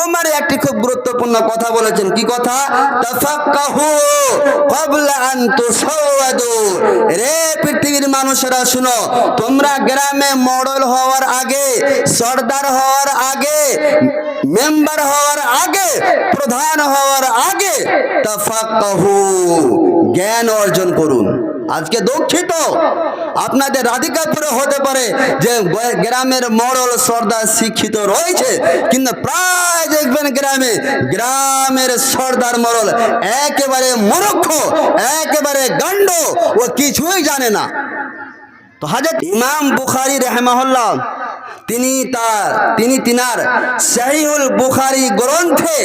ওমর একটি খুব গুরুত্বপূর্ণ কথা বলেছেন। কি কথা? তাফাক্কাহু ক্বাবলা আন তুসাওয়াদু। রে পৃথিবীর মানুষেরা, শুনো, তোমরা গ্রামে মডল হওয়ার আগে, সর্দার হওয়ার আগে, মেম্বার হওয়ার আগে, প্রধান হওয়ার আগে তাফাক্কাহু জ্ঞান অর্জন করুন। আজকে দুঃখিত। আপনাদের রাধিকাপুরে হতে পারে যে গ্রামের মরল সর্দার শিক্ষিত রয়েছে, কিন্তু প্রায় দেখবেন গ্রামে, গ্রামের সর্দার মরল একেবারে মূর্খ, একেবারে গান্ড ও কিছুই জানে না। তো হাজরত ইমাম বুখারি রহমাহুল্লাহ তিনি তার, তিনি তিনার সহিহুল বুখারি গ্রন্থে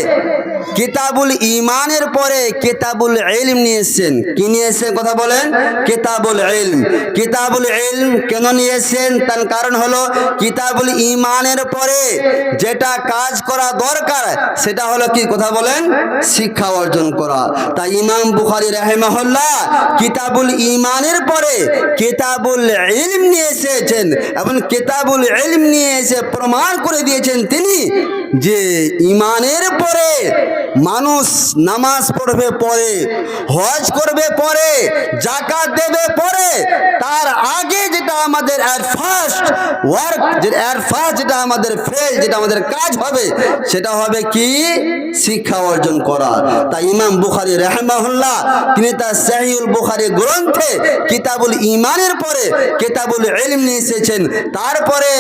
কিতাবুল ইমানের পরে কিতাবুল ইলম নিয়ে এসেছেন কি নিয়ে এসেছেন কথা বলেন? কিতাবুল ইলম। কিতাবুল ইলম কেন নিয়ে এসেছেন তার কারণ হলো কিতাবুল ইমানের পরে যেটা কাজ করা দরকার, সেটা হলো কি কথা বলেন? শিক্ষা অর্জন করা। তাই ইমাম বুখারি রাহেমাহুল্লাহ কিতাবুল ইমানের পরে কিতাবুল ইলম নিয়ে এসেছেন এবং কিতাবুল ইলম নিয়ে এসে প্রমাণ করে দিয়েছেন তিনি যে ইমানের পরে মানুষ নামাজ পড়বে পরে, হজ করবে পরে জাকাত দেবে পরে, তার যেটা আমাদের at first work at first যেটা আমাদের ফেল যেটা আমাদের কাজ হবে, সেটা হবে কি? শিক্ষা অর্জন করা। তাই ইমাম বুখারি রহমাহুল্লাহ, তিনি তার সাহিউল বুখারি গ্রন্থে কিতাবুল ইমানের পরে কিতাবুল ইলম নিয়ে এসেছেন। তারপরে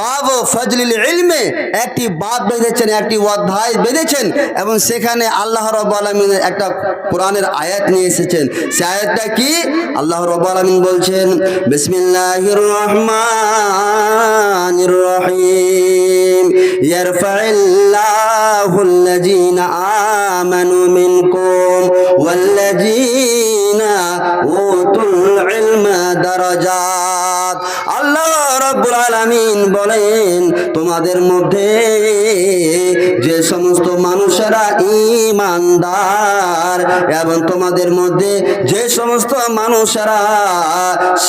বাব ফজলিল ইলমে একটি বাদ বেঁধেছেন, একটি অধ্যায় বেঁধেছেন এবং সেখানে আল্লাহ রব আলমিনের একটা কোরআনের আয়াত নিয়ে এসেছেন। সে আয়াতটা কি? আল্লাহ রব আলমিন বলছেন বিসমিল্লাহির রহমানির রহিম ইয়ারফাইল্লাহু আল্লাযীনা আমানু মিনকুম ওয়াল্লাযীনা উতুল ইলমা দারাজাত আল্লাহ রব্বুল আলামিন বলেন, তোমাদের মধ্যে যে সমস্ত মানুষেরা ইমানদার এবং তোমাদের মধ্যে যে সমস্ত মানুষেরা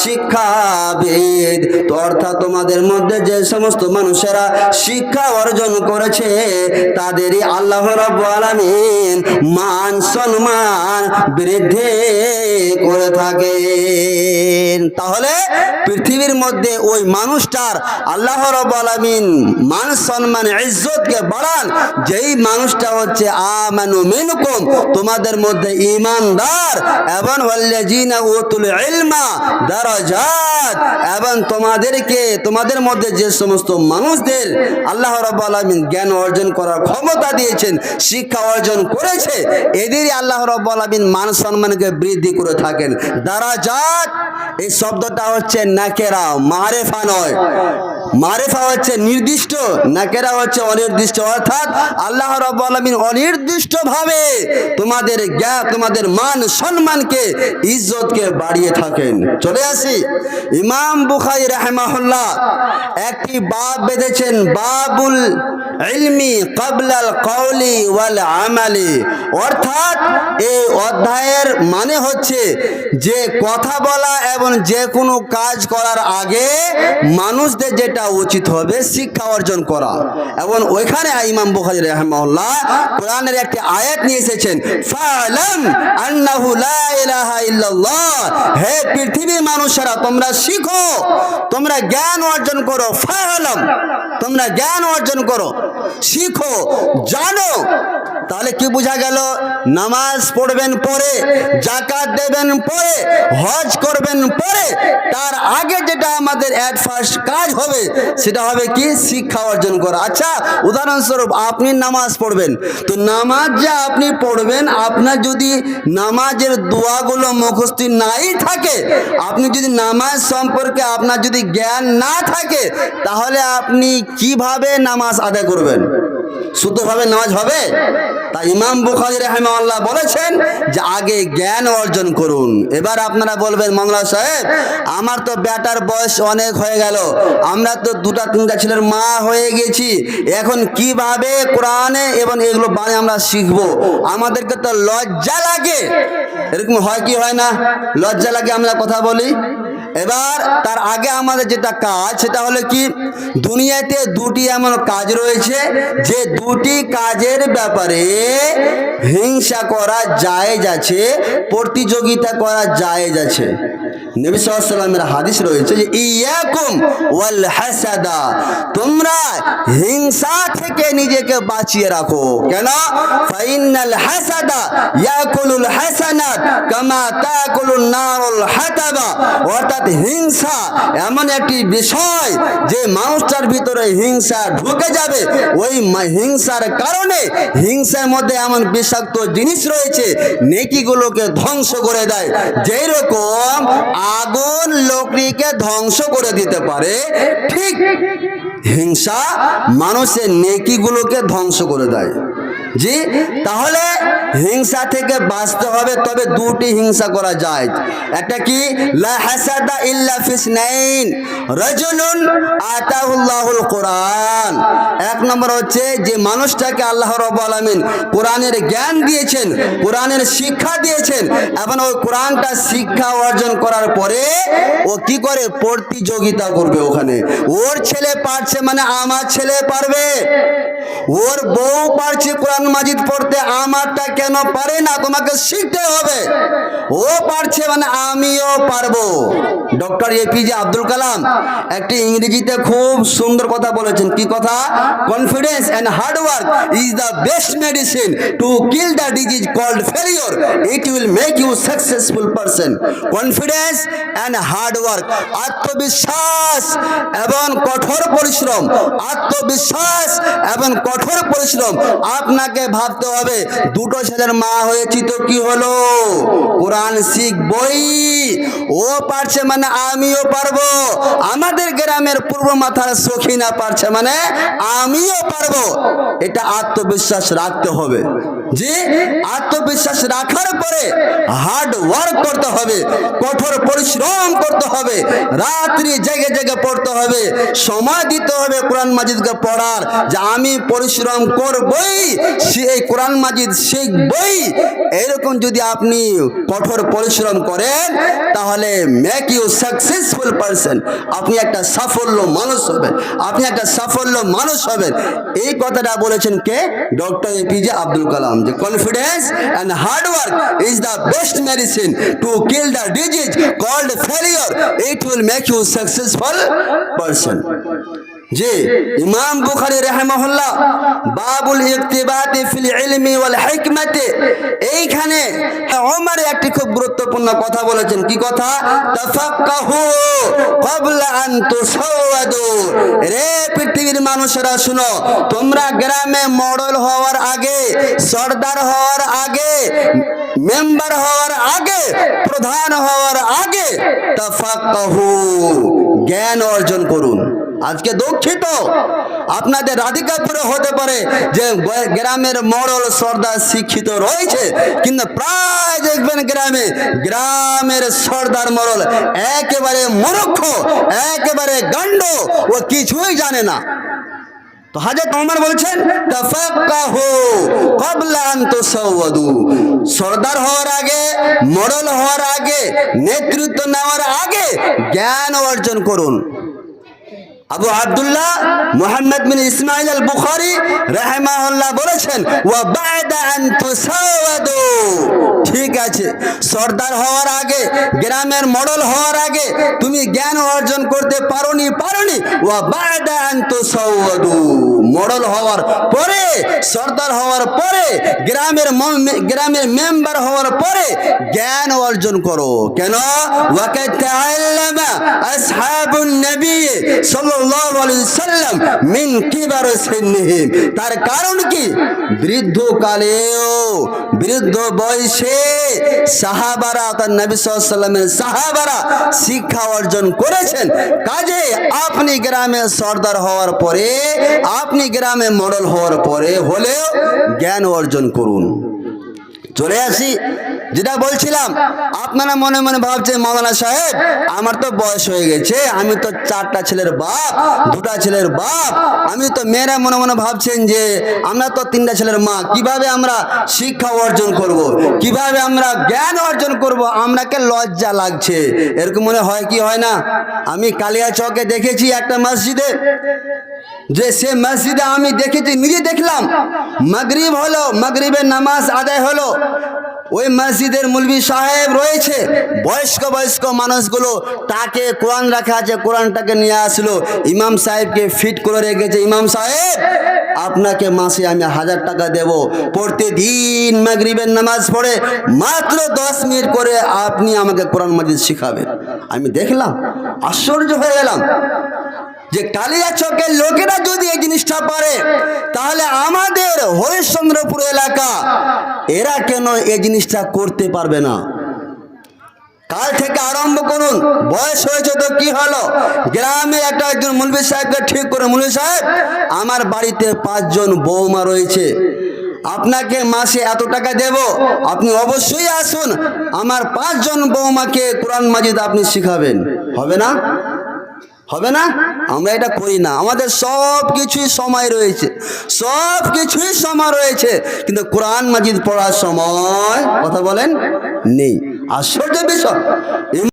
শিক্ষাবিদ অর্থাৎ তোমাদের মধ্যে যে সমস্ত মানুষেরা শিক্ষা অর্জন করেছে, তাদেরই আল্লাহ রব্বুল আলামিন মান সম্মান বৃদ্ধি করে থাকেন। তাহলে পৃথিবীর মধ্যে ওই মানুষটার আল্লাহ রব আলমিন মান সম্মান, ইজ্জতকে বাড়ান। যেই মানুষটা হচ্ছে আমানু মিনকুম, তোমাদের মধ্যে ইমানদার এবং ওয়াল্লাযিনা উতুল ইলমা, দারাজাত। এবং তোমাদেরকে, তোমাদের মধ্যে যে সমস্ত মানুষদের আল্লাহ রব আলমিন জ্ঞান অর্জন করার ক্ষমতা দিয়েছেন, শিক্ষা অর্জন করেছে, এদেরই আল্লাহ রব আলমিন মান সম্মানকে বৃদ্ধি করে থাকেন। দারাজাত। এই শব্দটা হচ্ছে নাকেরা, মারেফা নয়। মারেফা হচ্ছে নির্দিষ্ট, নাকেরা হচ্ছে অনির্দিষ্ট। অর্থাৎ আল্লাহ রব আলমিন অনির্দিষ্ট ভাবে তোমাদের জ্ঞান তোমাদের মান, সম্মানকে, ইজ্জতকে বাড়িয়ে থাকেন। চলে আসি। ইমাম বুখাই রাহমাহুল্লাহ একটি বাব বেঁধেছেন, বাবুল ইলমি কাবলাল কওলি ওয়াল আমালি। অর্থাৎ এই অধ্যায়ের মানে হচ্ছে যে কথা বলা এবং যে কোনো কাজ করার আগে মানুষদের যেটা উচিত হবে শিক্ষা অর্জন করা। এবং ওইখানে ইমাম বুখারী রাহিমাহুল্লাহ কোরআনের একটি আয়াত নিয়ে এসেছেন হে পৃথিবীর মানুষেরা, তোমরা শিখো, তোমরা জ্ঞান অর্জন করো, ফালাম তোমরা জ্ঞান অর্জন করো। শিখো জানো তাহলে কি বোঝা গেল? নামাজ পড়বেন পরে জাকাত দেবেন পরে, হজ করবেন পরে, তার আগে যেটা আমাদের অ্যাট ফার্স্ট কাজ হবে, সেটা হবে কি? শিক্ষা অর্জন করা। আচ্ছা উদাহরণস্বরূপ আপনি নামাজ পড়বেন। তো নামাজ যা আপনি পড়বেন, আপনার যদি নামাজের দোয়াগুলো মুখস্থি নাই থাকে, আপনি যদি নামাজ সম্পর্কে আপনার যদি জ্ঞান না থাকে, তাহলে আপনি কীভাবে নামাজ আদায় করবেন? শুদ্ধভাবে নামাজ হবে? তা ইমাম বুখারি রহমাল্লাহ বলেছেন যে আগে জ্ঞান অর্জন করুন। এবার আপনারা বলবেন মংলা সাহেব, আমার তো ব্যাটার বয়স অনেক হয়ে গেল। আমরা তো দুটা, তিনটা ছেলের মা হয়ে গেছি। এখন কীভাবে কোরআনে এবং এগুলো বাণী আমরা শিখব? আমাদেরকে তো লজ্জা লাগে। এরকম হয় কি হয় না? লজ্জা লাগে আমরা কথা বলি? এবার তার আগে আমাদের যেটা কাজ, সেটা হলো কি? দুনিয়াতে দুটি এমন কাজ রয়েছে, যে দুটি কাজের ব্যাপারে হিংসা করা জায়েজ আছে, প্রতিযোগিতা করা জায়েজ আছে। নবী সাল্লামের হাদিস রয়েছে যে, ইয়াকুম ওয়াল হাসাদা। তোমরা হিংসা থেকে নিজেকে বাঁচিয়ে রাখো। কেন ফাইনাল হাসাদা ইয়াকুলুল হাসানাত কামা তাকুলুন নারুল হাতাবা। অর্থাৎ হিংসা এমন একটি বিষয় যে ভিতরে হিংসা ঢুকে যাবে। ওই হিংসার কারণে হিংসার মধ্যে এমন বিষাক্ত জিনিস রয়েছে, নেকিগুলোকে ধ্বংস করে দেয়। যেই রকম আগুন লোকটিকে ধ্বংস করে দিতে পারে, ঠিক হিংসা মানুষের নেকিগুলোকে ধ্বংস করে দেয়। জি, তাহলে হিংসা থেকে বাঁচতে হবে, তবে দুটি হিংসা করা যায়। একটা কি? লা হাসাদা ইল্লা ফিসনাইন রাজুলুন আতাহুল্লাহুল কোরআন। এক নম্বর হচ্ছে যে মানুষটাকে আল্লাহ রাব্বুল আলামিন কোরআনের জ্ঞান দিয়েছেন, কোরআনের শিক্ষা দিয়েছেন, এবং ওই কোরআনটা শিক্ষা অর্জন করার পরে ও কি করে? প্রতিযোগিতা করবে ওখানে। ওর ছেলে পারছে মানে আমার ছেলে পারবে। ওর বউ পারছে কোরআন মাজিদ পড়তে, আমারটা কেন পারে না? তোমাকে শিখতে হবে। ও পারছে মানে আমিও পারব। ডক্টর এপিজে আব্দুল কালাম একটি ইংরেজিতে খুব সুন্দর কথা বলেছেন। কি কথা? Confidence and hard work is the best medicine to kill the disease called failure it will make you successful person confidence and hard work আত্মবিশ্বাস এবং কঠোর পরিশ্রম, আত্মবিশ্বাস এবং কঠোর পরিশ্রম। আপনাকে ভাবতে হবে, দুটো ছেলের মা হয়েছি তো কি হলো? কোরআন শিখবই। ও পারছে মানে আমিও পারব। আমাদের গ্রামের পূর্ব মাথার সখিনা পারছে মানে আমিও পারব। এটা আত্মবিশ্বাস রাখতে হবে। যে আত্মবিশ্বাস রাখার পরে হার্ড ওয়ার্ক করতে হবে, কঠোর পরিশ্রম করতে হবে, রাত্রি জেগে জেগে পড়তে হবে, সময় দিতে হবে কোরআন মাজিদকে পড়ার যে আমি পরিশ্রম করবই সেই কোরআন মাজিদ শিখবই। এরকম যদি আপনি কঠোর পরিশ্রম করেন, তাহলে মেক ইউ সাকসেসফুল পারসন আপনি একটা সাফল্য মানুষ হবেন, আপনি একটা সাফল্য মানুষ হবেন। এই কথাটা বলেছেন কে? Doctor APJ Abdul Kalam. the confidence and hard work is the best medicine to kill the disease called failure. It will make you successful person. জি, ইমাম বুখারী রাহিমাহুল্লাহ, বাবুল ইকতিবাতি ফিল ইলমি ওয়াল হিকমাতি, এইখানে ওমর একটি খুব গুরুত্বপূর্ণ কথা বলেছেন। কি কথা? তাফাক্কাহু ক্বাবলা আন তুসাওয়াদু। রে পৃথিবীর মানুষেরা, শুনো, তোমরা গ্রামে মডেল হওয়ার আগে, সর্দার হওয়ার আগে, মেম্বার হওয়ার আগে, প্রধান হওয়ার আগে তাফাক্কাহু, জ্ঞান অর্জন করুন। আজকে দুঃখিত। আপনাদের রাধিকাপুরে হতে পারে যে গ্রামের মরল সর্দার শিক্ষিত রয়েছে, কিন্তু প্রায় দেখবেন গ্রামে, গ্রামের সর্দার মরল একেবারে মূর্খ, একেবারে গান্ড ও কিছুই জানে না। তো হাজরত ওমর বলছেন সর্দার হওয়ার আগে মডল হওয়ার আগে, নেতৃত্ব নেওয়ার আগে জ্ঞান অর্জন করুন। আবু আব্দুল্লাহ মুহাম্মদ বিন ইসমাইল আল বুখারি রাহিমাহুল্লাহ বলেছেন, ওয়া বা'দা আন তুসাওয়াদু। ঠিক আছে, সর্দার হওয়ার আগে, গ্রামের মডেল হওয়ার আগে তুমি জ্ঞান অর্জন করতে পারোনি পারোনি। ওয়া বা'দা আন তুসাওয়াদু। মডেল হওয়ার পরে, সর্দার হওয়ার পরে, গ্রামের গ্রামের মেম্বার হওয়ার পরে জ্ঞান অর্জন করো। কেন? তার কারণ কি? বৃদ্ধ কালেও বৃদ্ধ বয়সে সাহাবারা, তার নবী সাল্লামের সাহাবারা শিক্ষা অর্জন করেছেন। কাজে আপনি গ্রামে সর্দার হওয়ার পরে আপনি গ্রামে মডেল হওয়ার পরে হলেও জ্ঞান অর্জন করুন। চলে আসি যেটা বলছিলাম, আপনারা মনে মনে ভাবছেন, মৌলানা সাহেব, আমার তো বয়স হয়ে গেছে, আমি তো চারটা ছেলের বাপ, দুটা ছেলের বাপ, আমি তো মেয়েরা মনে মনে ভাবছেন যে আমরা তো তিনটা ছেলের মা, কীভাবে আমরা শিক্ষা অর্জন করব। কীভাবে আমরা জ্ঞান অর্জন করব? আমরাকে লজ্জা লাগছে? এরকম মনে হয় কি হয় না? আমি কালিয়া চকে দেখেছি একটা মসজিদে, যে সে মসজিদে আমি দেখেছি, নিজে দেখলাম, মাগরিব হলো, মাগরিবের নামাজ আদায় হলো। ওই মসজিদের মুলবি সাহেব রয়েছে। বয়স্ক বয়স্ক মানুষগুলো তাকে কোরআন রাখা আছে, কোরআনটাকে নিয়ে আসলো। ইমাম সাহেবকে ফিট করে রেখেছে। ইমাম সাহেব, আপনাকে মাসে আমি হাজার টাকা দেব। প্রতিদিন মাগরিবের নামাজ পড়ে মাত্র দশ মিনিট করে আপনি আমাকে কোরআন মাজিদ শিখাবেন। আমি দেখলাম আশ্চর্য হয়ে গেলাম যে কালিয়া চকের লোকেরা যদি এই জিনিসটা পারে, তাহলে আমাদের হরিশ্চন্দ্রপুর এলাকা, এরা কেন এই জিনিসটা করতে পারবে না? কাল থেকে আরম্ভ করুন, বয়স হয়েছে তো কি হলো? গ্রামে একটা একজন মুলবি সাহেবকে ঠিক করে, মুলবি সাহেব, আমার বাড়িতে পাঁচজন বৌমা রয়েছে। আপনাকে মাসে এত টাকা দেব? আপনি অবশ্যই আসুন, আমার পাঁচজন বৌমাকে কোরআন মাজিদ আপনি শিখাবেন। হবে না? হবে না? আমরা এটা করি না। আমাদের সব কিছুই সময় রয়েছে। সব কিছুই সময় রয়েছে। কিন্তু কোরআন মাজিদ পড়ার সময় কথা বলেন নেই। আশ্চর্য বিষয়।